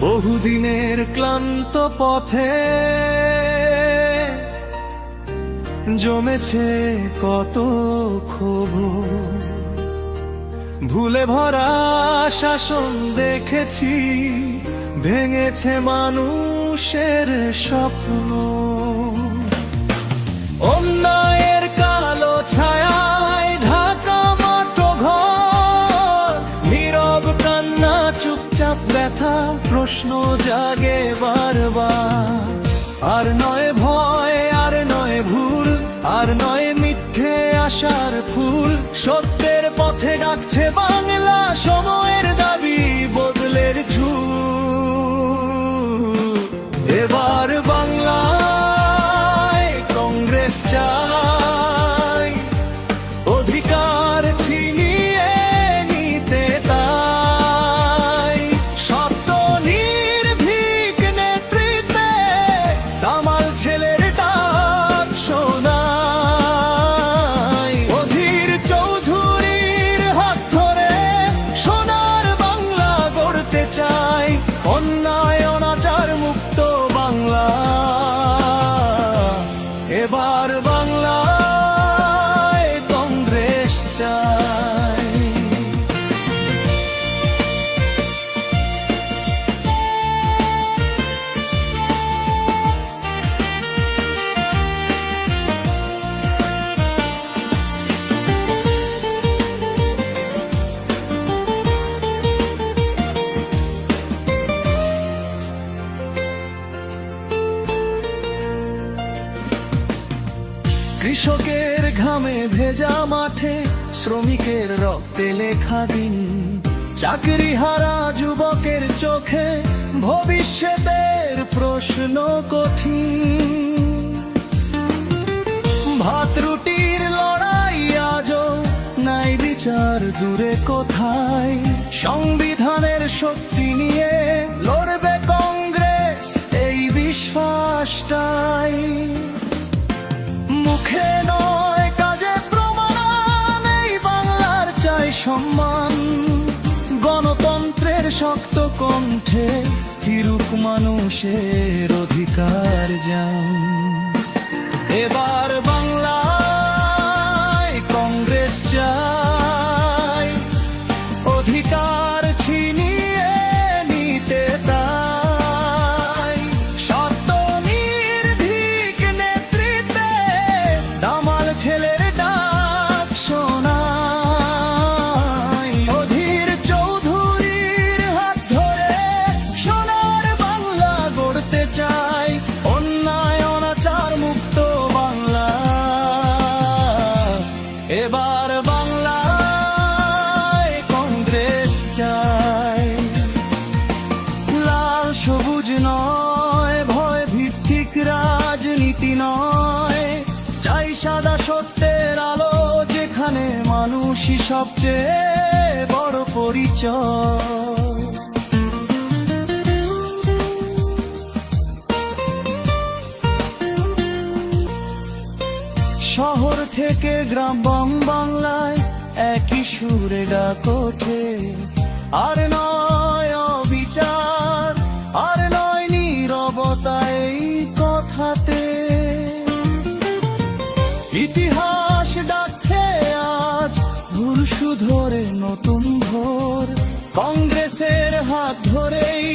বহুদিনের ক্লান্ত পথে জমেছে কত ক্ষোভ। ভুলে ভরা শাসন দেখেছি ভেঙেছে মানুষের স্বপ্ন। অন্যায়ের প্রশ্ন জাগে বারবার। আর নয় ভয়, আর নয় ভুল, আর নয় মিথ্যে আশার ফুল। সত্যের こんな夜 ভেজা মাঠে শ্রমিকের রক্তে লেখা দিন। চাকরি হারা যুবকের চোখে ভবিষ্যতের প্রশ্ন কঠিন। ভাত রুটির লড়াই আজও নাই বিচার দূরে কোথায়? সংবিধানের শক্তি সম্মান গণতন্ত্রের শক্ত কণ্ঠে হিরুক মানুষের অধিকার যান যেখানে মানুষই সবচেয়ে বড় পরিচয়। শহর থেকে গ্রাম বাংলায় একই সুরে ডাক ওঠে। আর নয় অবিচার, আর নয় নীরবতা এই কথাতে। ইতিহাস শুধরে নতুন ভোর। কংগ্রেসের হাত ধরেই